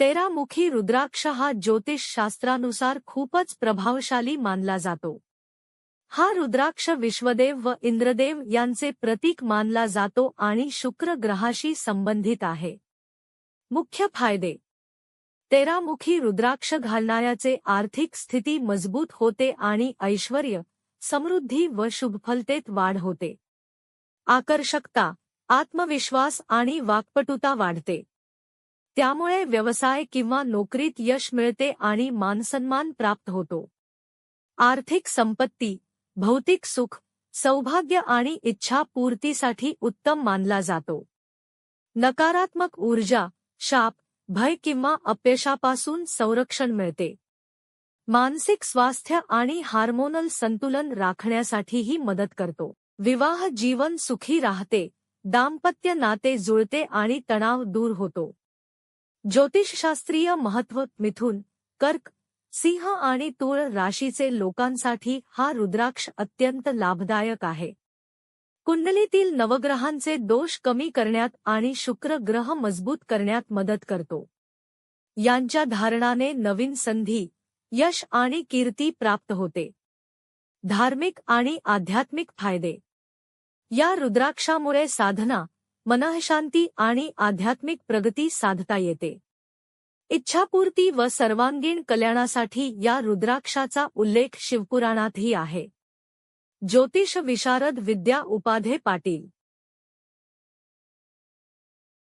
तेरामुखी रुद्राक्ष हा ज्योतिषशास्त्रानुसार खूपच प्रभावशाली मानला जातो. हा रुद्राक्ष विश्वदेव व इंद्रदेव यांचे प्रतीक मानला जातो आणि शुक्र ग्रहाशी संबंधित आहे. मुख्य फायदे. तेरामुखी रुद्राक्ष घालणाऱ्याचे आर्थिक स्थिती मजबूत होते आणि ऐश्वर समृद्धी व शुभफलतेत वाढ होते. आकर्षकता आत्मविश्वास आणि वाकपटुता वाढते. त्यामुळे व्यवसाय किंवा नोकरीत यश मिळते आणि मानसन्मान प्राप्त होतो. आर्थिक संपत्ती भौतिक सुख सौभाग्य आणि इच्छा पूर्तीसाठी उत्तम मानला जातो. नकारात्मक ऊर्जा शाप भय किंवा अपयशापासून संरक्षण मिळते. मानसिक स्वास्थ्य आणि हार्मोनल संतुलन राखण्यासाठीही मदत करतो. विवाह जीवन सुखी राहते दाम्पत्य नाते जुळते आणि तणाव दूर होतो. ज्योतिषशास्त्रीय महत्त्व मिथुन कर्क सिंह आणि तूळ राशीचे लोकांसाठी हा रुद्राक्ष अत्यंत लाभदायक आहे. कुंडलीतील नवग्रहांचे दोष कमी करण्यात आणि शुक्र ग्रह मजबूत करण्यात मदत करतो. यांच्या धारणाने नवीन संधी यश आणि कीर्ती प्राप्त होते. धार्मिक आणि आध्यात्मिक फायदे. या रुद्राक्षामुळे साधना मनःशांती आणि आध्यात्मिक प्रगती साधता येते. इच्छापूर्ती व सर्वांगीण कल्याणासाठी या रुद्राक्षाचा उल्लेख शिवपुराणातही आहे. ज्योतिष विशारद विद्या उपाधे पाटील.